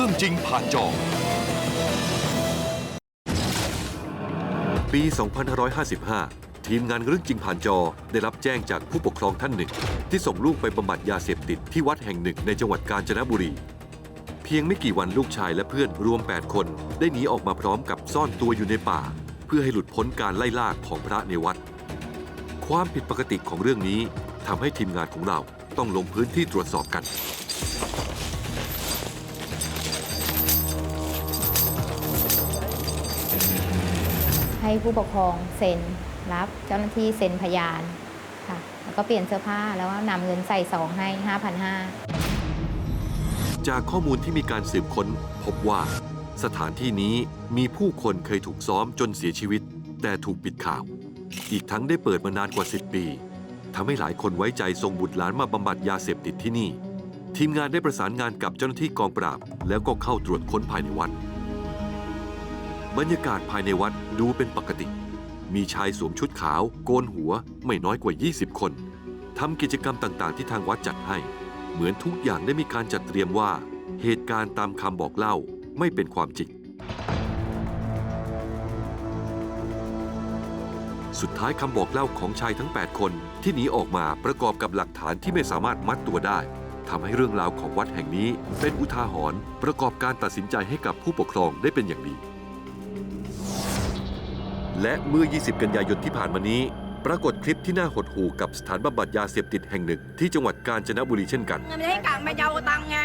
รื่องจริงผ่านจอ ปี 2555 ทีมงานเรื่องจริงผ่านจอได้รับแจ้งจากผู้ปกครองท่านหนึ่ง ที่ส่งลูกไปบำบัดยาเสพติดที่วัดแห่งหนึ่งในจังหวัดกาญจนบุรี เพียงไม่กี่วันลูกชายและเพื่อนรวม 8 คน ได้หนีออกมาพร้อมกับซ่อนตัวอยู่ในป่า เพื่อให้หลุดพ้นการไล่ล่าของพระในวัด ความผิดปกติของเรื่องนี้ทำให้ทีมงานของเราต้องลงพื้นที่ตรวจสอบกัน ให้ผู้ปกครองเซ็นรับเจ้าหน้าที่เซ็นพยานค่ะแล้วก็เปลี่ยนเสื้อผ้าแล้วก็นำเงินใส่ซองให้ 5,500 จากข้อมูลที่มีการสืบค้นพบว่า สถานที่นี้มีผู้คนเคยถูกซ้อมจนเสียชีวิต แต่ถูกปิดข่าว อีกทั้งได้เปิดมานานกว่า 10 ปีทำให้หลายคนไว้ใจส่งบุตรหลานมาบำบัดยาเสพติดที่นี่ ทีมงานได้ประสานงานกับเจ้าหน้าที่กองปราบ แล้วก็เข้าตรวจค้นภายในวัด บรรยากาศภายในวัดดูเป็นปกติ มีชายสวมชุดขาว โกนหัวไม่น้อยกว่า 20 คนทำกิจกรรมต่างๆ ที่ทางวัดจัดให้ เหมือนทุกอย่างได้มีการจัดเตรียมว่า เหตุการณ์ตามคำบอกเล่าไม่เป็นความจริง สุดท้ายคำบอกเล่าของชายทั้ง 8 คนที่หนีออกมาประกอบกับหลักฐานที่ไม่สามารถมัดตัวได้ทำให้เรื่องราวของวัดแห่งนี้ เป็นอุทาหรณ์ประกอบการตัดสินใจให้กับผู้ปกครองได้เป็นอย่างดี และเมื่อ 20 กันยายนที่ผ่านมานี้ ปรากฏคลิปที่น่าหดหู่กับสถานบำบัดยาเสพติดแห่งหนึ่ง ที่จังหวัดกาญจนบุรีเช่นกันไม่ได้กะมาเยาตังค์ไง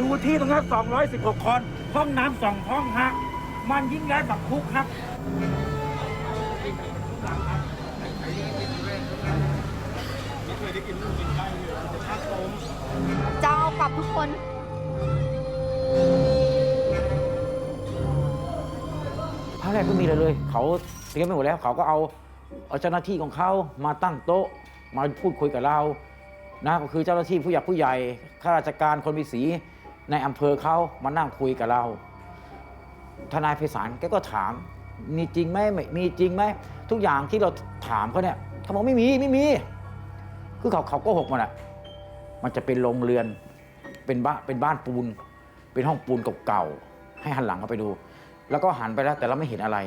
ดูที่ตรงนั้น216 คน ห้องน้ำสองห้องฮะมันยิ่งย้ายแบบคุกครับจะเอากลับทุกคน ภาคแรกก็มีเลยเลย เขาเตรียมไปหมดแล้ว เขาก็เอาเอาเจ้าหน้าที่ของเขามาตั้งโต๊ะมาพูดคุยกับเรานะก็คือเจ้าหน้าที่ผู้ใหญ่ผู้ใหญ่ข้าราชการคนมีสีในอำเภอเขามานั่งคุยกับเรา ทนายไพศาลแกก็ถาม มีจริงไหมไม่มีจริงไหมทุกอย่างที่เราถามเขาเนี่ยเขาบอกไม่มีไม่มี คือเขาเขาก็หกมันอะมันจะเป็นโรงเรือนเป็นบ้านเป็นบ้านปูน เป็นห้องปูนเก่าๆให้หันหลังเข้าไปดู แล้วก็หันไปแล้วแต่เราไม่เห็นอะไร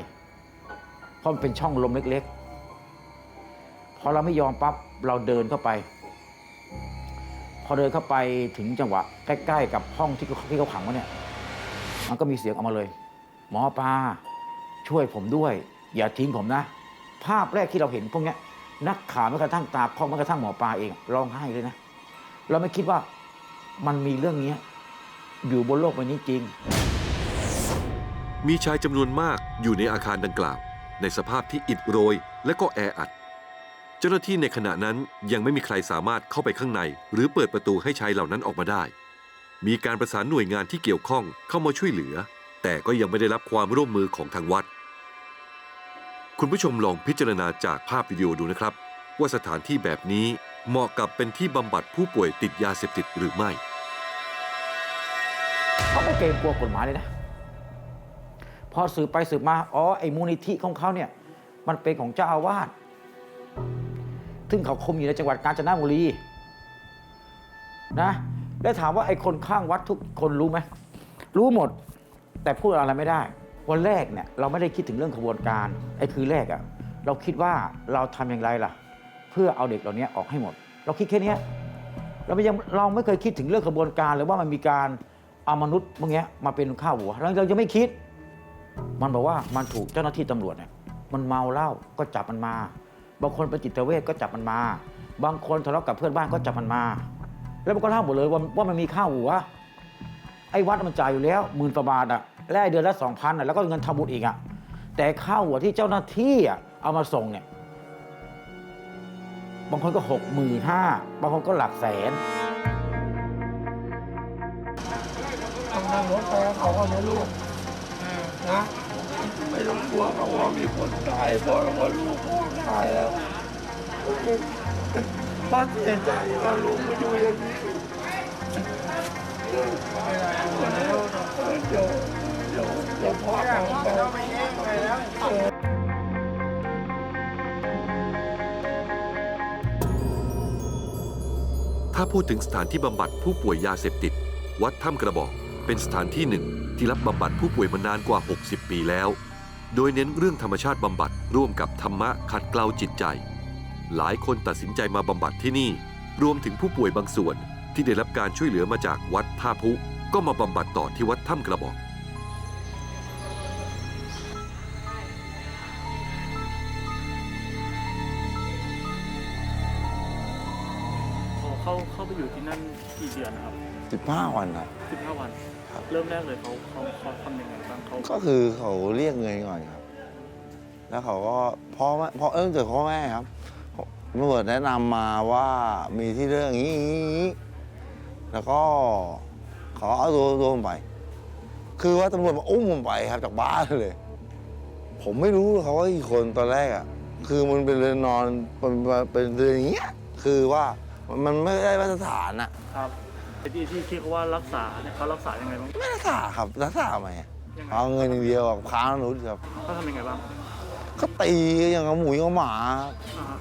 เพราะมันเป็นช่องลมเล็กๆ พอเราไม่ยอมปั๊บเราเดินเข้าไป พอเดินเข้าไปถึงจังหวะ ใกล้ๆ กับห้องที่เขาที่เขาขังไว้เนี่ย มันก็มีเสียงออกมาเลย หมอปลาช่วยผมด้วย อย่าทิ้งผมนะ ภาพแรกที่เราเห็นพวกนี้นักข่าวแม้กระทั่งตาพ่อแม้กระทั่งหมอปลาเองร้องไห้เลยนะ เราไม่คิดว่ามันมีเรื่องนี้อยู่บนโลกใบนี้จริง มีชายจำนวนมากอยู่ในอาคารดังกล่าว ในสภาพที่อิดโรยและก็แออัด เจ้าหน้าที่ในขณะนั้นยังไม่มีใครสามารถเข้าไปข้างใน หรือเปิดประตูให้ชายเหล่านั้นออกมาได้ มีการประสานหน่วยงานที่เกี่ยวข้องเข้ามาช่วยเหลือ แต่ก็ยังไม่ได้รับความร่วมมือของทางวัด คุณผู้ชมลองพิจารณาจากภาพวิดีโอดูนะครับ ว่าสถานที่แบบนี้เหมาะกับเป็นที่บำบัดผู้ป่วยติดยาเสพติดหรือไม่ เขาไม่เกรงกลัวกฎหมายเลยนะ อสืบไปสืบมา อ๋อ ไอ้มูลนิธิของเขาเนี่ย มันเป็นของเจ้าอาวาส ซึ่งเขาคุมอยู่ในจังหวัดกาญจนบุรี นะ แล้วถามว่าไอ้คนข้างวัดทุกคนรู้ไหม รู้หมด แต่พูดอะไรไม่ได้ วันแรกเนี่ยเราไม่ได้คิดถึงเรื่องขบวนการ ไอ้คือแรกอะเราคิดว่าเราทำอย่างไรล่ะ เพื่อเอาเด็กเหล่านี้ออกให้หมด เราคิดแค่นี้เราไม่ยังเราไม่เคยคิดถึงเรื่องขบวนการหรือว่ามันมีการเอามนุษย์พวกนี้มาเป็นข้าวหัวเราเรายังไม่คิด มันบอกว่ามันถูกเจ้าหน้าที่ตำรวจเนี่ยมันเมาเหล้าก็จับมันมา บางคนเป็นจิตเวชก็จับมันมา บางคนทะเลาะกับเพื่อนบ้านก็จับมันมา แล้วมันก็เล่าหมดเลยว่าว่ามันมีข้าวหัวไอ้วัดมันจ่ายอยู่แล้วหมื่นกว่าบาทอะและไอ้เดือนละสองพันอะแล้วก็เงินทำบุญอีกอะแต่ข้าวหัวที่เจ้าหน้าที่อะเอามาส่งเนี่ยบางคนก็หกหมื่นห้าบางคนก็หลักแสนต้องนั่งรถไปกับเขานะลูก นะ ไม่ต้องกลัวเขาะว่ามีคนตายเพราะว่าลูกพ่อตายแล้วป้าเสียใจว่าลูกมาอยู่อย่างนี้เดี๋ยวเดี๋ยวเดี๋ยวพ่อเอาไปแล้วถ้าพูดถึงสถานที่บำบัดผู้ป่วยยาเสพติด วัดถ้ำกระบอก เป็นสถานที่หนึ่งที่รับบำบัดผู้ป่วยมานานกว่า 60 ปีแล้ว โดยเน้นเรื่องธรรมชาติบำบัดร่วมกับธรรมะขัดเกลาจิตใจ หลายคนตัดสินใจมาบำบัดที่นี่ รวมถึงผู้ป่วยบางส่วนที่ได้รับการช่วยเหลือมาจากวัดท่าพุ ก็มาบำบัดต่อที่วัดถ้ำกระบอกพอเข้าเข้าไปอยู่ที่นั่นกี่เดือนนะครับสิบห้าวันครับ15 วัน ครับ เริ่มแรกเลยเขาเขาเขาทำยังไงบ้างเขาก็คือเขาเรียกเงินก่อนครับ แล้วเขาก็พ่อแม่พ่อเอิ้งเจอพ่อแม่ครับตำรวจแนะนำมาว่ามีที่เรื่องอย่างนี้อย่างนี้อย่างนี้แล้วก็เขาเอาตัวตัวผมไป คือว่าตำรวจมาอุ้มผมไปครับจากบ้านเลย ผมไม่รู้เขาว่ากี่คนตอนแรกอะ คือมันเป็นเรือนนอนเป็นเป็นเรือนอย่างเงี้ย คือว่ามันไม่ได้มาตรฐานอะ ครับไอ้ ที่ที่ที่เขาว่ารักษาเนี่ยเขารักษายังไงบ้างไม่รักษาครับรักษาทำไมอะยังไงเอาเงินอย่างเดียวอะค้างนุษครับเขาทำยังไงบ้างก็ตีอย่างกับหมูอย่างกับหมาครับอ่าฮะ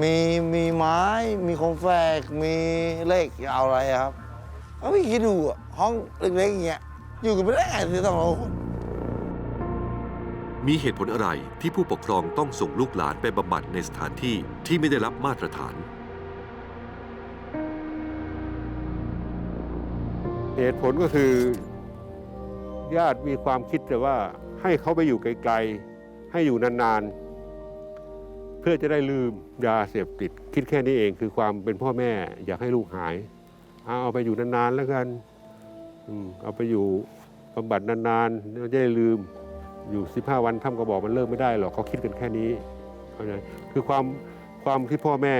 มีมีไม้มีคมแฝกมีเหล็กเอาอะไรครับก็พี่คิดดูอะห้องเล็กๆอย่างเงี้ยอยู่กันไม่ได้ไงที่ต้องเราคนมีเหตุผลอะไรที่ผู้ปกครองต้องส่งลูกหลานไปบำบัดในสถานที่ที่ไม่ได้รับมาตรฐาน เหตุผลก็คือญาติมีความคิดแต่ว่าให้เขาไปอยู่ไกลๆ ให้อยู่นานๆ เพื่อจะได้ลืมยาเสพติด คิดแค่นี้เองคือความเป็นพ่อแม่อยากให้ลูกหายเอาเอาไปอยู่นานๆแล้วกันเอาไปอยู่บำบัดนานๆเราจะได้ลืมอยู่ 15 วันทำกระบอกมันเลิกไม่ได้หรอกเขาคิดกันแค่นี้เข้าใจคือความความที่พ่อแม่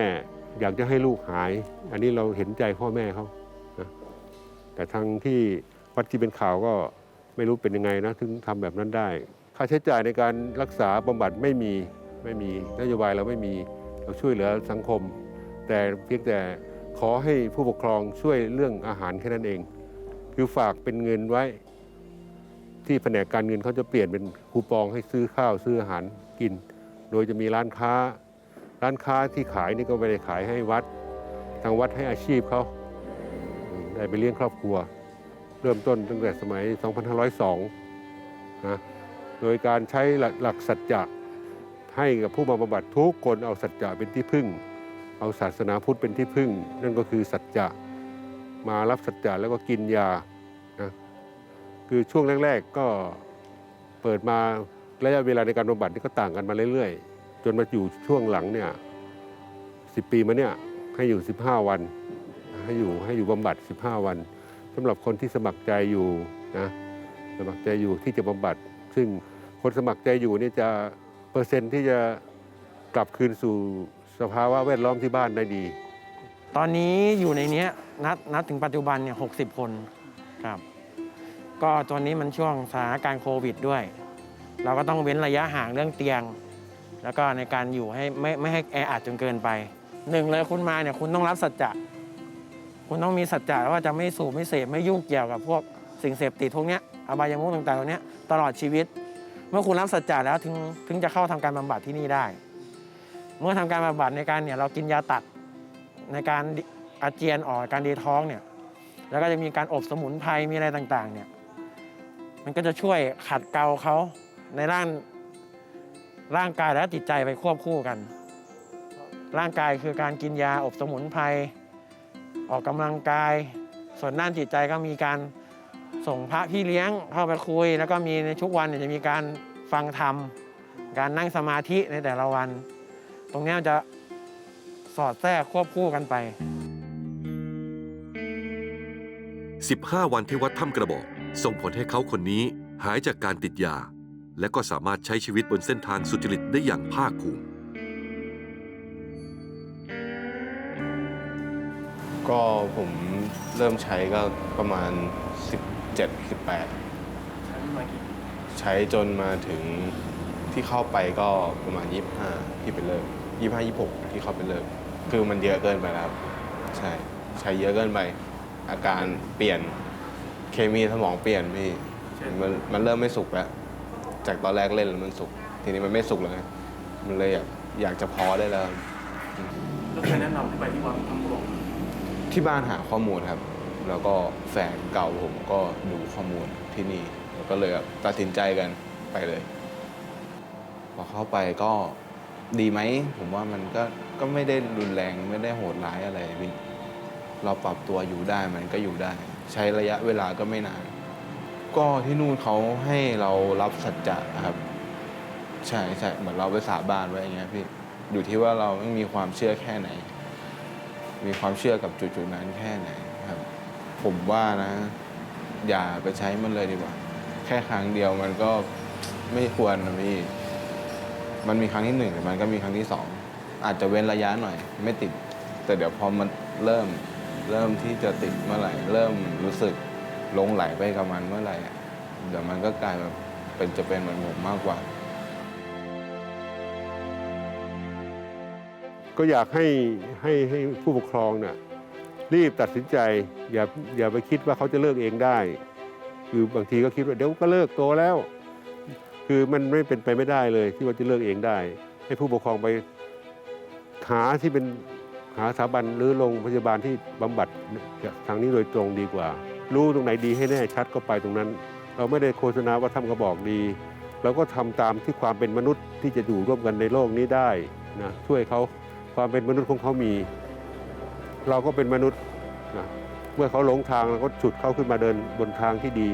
อยากจะให้ลูกหาย อันนี้เราเห็นใจพ่อแม่เขา แต่ทางที่วัดที่เป็นข่าวก็ไม่รู้เป็นยังไงนะถึงทำแบบนั้นได้ ค่าใช้จ่ายในการรักษาบำบัดไม่มีไม่มีนโยบายเราไม่มีเราช่วยเหลือสังคม แต่เพียงแต่ขอให้ผู้ปกครองช่วยเรื่องอาหารแค่นั้นเอง คือฝากเป็นเงินไว้ ที่แผนกการเงินเขาจะเปลี่ยนเป็นคูปองให้ซื้อข้าวซื้ออาหารกิน โดยจะมีร้านค้า ร้านค้าที่ขายนี่ก็ไม่ได้ขายให้วัด ทางวัดให้อาชีพเขา ได้ไปเลี้ยงครอบครัว เริ่มต้นตั้งแต่สมัย 2502นะโดยการใช้หลักสัจจะให้กับผู้มาบำบัดทุกคนเอาสัจจะเป็นที่พึ่ง เอาศาสนาพุทธเป็นที่พึ่ง นั่นก็คือสัจจะมารับสัจจะแล้วก็กินยานะคือช่วงแรก ๆก็เปิดมาระยะเวลาในการบำบัดนี่ก็ต่างกันมาเรื่อยๆ จนมาอยู่ช่วงหลังเนี่ย10ปีมาเนี่ยให้อยู่ 15 วัน ให้อยู่ให้อยู่บำบัด 15 วันสำหรับคนที่สมัครใจอยู่นะสมัครใจอยู่ที่จะบำบัด ซึ่งคนสมัครใจอยู่นี่จะเปอร์เซ็นต์ที่จะกลับคืนสู่สภาวะแวดล้อมที่บ้านได้ดี ตอนนี้อยู่ในเนี้ยนับนับถึงปัจจุบันเนี่ยหกคนครับ ก็ตอนนี้มันช่วงสถานการณ์โควิดด้วย เราก็ต้องเว้นระยะห่างเรื่องเตียง แล้วก็ในการอยู่ให้ไม่ไม่ให้แออัดจนเกินไปหนึ่งเลยคุณมาเนี่ยคุณต้องรับสัจจะ คุณต้องมีสัจจะว่าจะไม่สูบไม่เสพไม่ยุ่งเกี่ยวกับพวกสิ่งเสพติดพวกเนี้ยอบายมุขต่างๆเหล่านี้ตลอดชีวิต เมื่อคุณรับสัจจะแล้วถึงถึงจะเข้าทำการบำบัดที่นี่ได้ เมื่อทำการบำบัดในการเนี่ยเรากินยาตัดในการอาเจียนออกการดีท้องเนี่ยแล้วก็จะมีการอบสมุนไพรมีอะไรต่างๆเนี่ยมันก็จะช่วยขัดเกลาเขาในร่างร่างกายและจิตใจไปควบคู่กัน ร่างกายคือการกินยาอบสมุนไพร ออกกำลังกาย ส่วนด้านจิตใจก็มีการส่งพระพี่เลี้ยงเข้าไปคุย แล้วก็มีในทุกวันเนี่ยจะมีการฟังธรรม การนั่งสมาธิในแต่ละวัน ตรงนี้จะสอดแทรกควบคู่กันไป 15 วันที่วัดถ้ำกระบอก ส่งผลให้เขาคนนี้หายจากการติดยา และก็สามารถใช้ชีวิตบนเส้นทางสุจริตได้อย่างภาคภูมิ ก็ผมเริ่มใช้ก็ประมาณ 17 18ใช้มากี่ปีใช้จนมาถึงที่เข้าไปก็ประมาณ 25 ที่เป็นเลิก25 26 ที่เข้าไปเลิกคือมันเยอะเกินไปแล้วครับใช่ใช้เยอะเกินไป อาการเปลี่ยนเคมีสมองเปลี่ยนพี่มันมันเริ่มไม่สุกแล้ว จากตอนแรกเล่นแล้วมันสุก ทีนี้มันไม่สุกแล้วไงมันเลยอยากอยากจะพอได้แล้ว แล้วใครแนะนำให้ไปที่วัดทำ ที่บ้านหาข้อมูลครับ แล้วก็แฟนเก่าผมก็ดูข้อมูลที่นี่แล้วก็เลยแบบตัดสินใจกันไปเลย พอเข้าไปก็ดีไหม ผมว่ามันก็ก็ไม่ได้รุนแรงไม่ได้โหดร้ายอะไรพี่เราปรับตัวอยู่ได้มันก็อยู่ได้ ใช้ระยะเวลาก็ไม่นาน ก็ที่นู่นเขาให้เรารับสัจจะครับ ใช่ใช่เหมือนเราไปสาบานไว้อย่างเงี้ยพี่อยู่ที่ว่าเรามีความเชื่อแค่ไหน มีความเชื่อกับจุดๆนั้นแค่ไหนครับ ผมว่านะ อย่าไปใช้มันเลยดีกว่า แค่ครั้งเดียวมันก็ไม่ควรนะพี่มันมีครั้งที่หนึ่งแต่มันก็มีครั้งที่สองอาจจะเว้นระยะหน่อย ไม่ติด แต่เดี๋ยวพอมันเริ่มเริ่มที่จะติดเมื่อไหร่ เริ่มรู้สึกลงไหลไปกับมันเมื่อไหร่อะเดี๋ยวมันก็กลายแบบเป็นจะเป็นเหมือนผมมากกว่า ก็อยากให้ให้ให้ผู้ปกครองน่ะรีบตัดสินใจ อย่าอย่าไปคิดว่าเขาจะเลิกเองได้ คือบางทีก็คิดว่าเดี๋ยวก็เลิกโตแล้ว คือมันไม่เป็นไปไม่ได้เลยที่ว่าจะเลิกเองได้ ให้ผู้ปกครองไปหาที่เป็นหาสถาบันหรือโรงพยาบาลที่บำบัดทางนี้โดยตรงดีกว่า รู้ตรงไหนดีให้แน่ชัดก็ไปตรงนั้น เราไม่ได้โฆษณาว่าทำกระบอกดีเราก็ทำตามที่ความเป็นมนุษย์ที่จะอยู่ร่วมกันในโลกนี้ได้นะช่วยเขา ความเป็นมนุษย์ของเขามี เราก็เป็นมนุษย์นะเมื่อเขาหลงทางเราก็ฉุดเขาขึ้นมาเดินบนทางที่ดี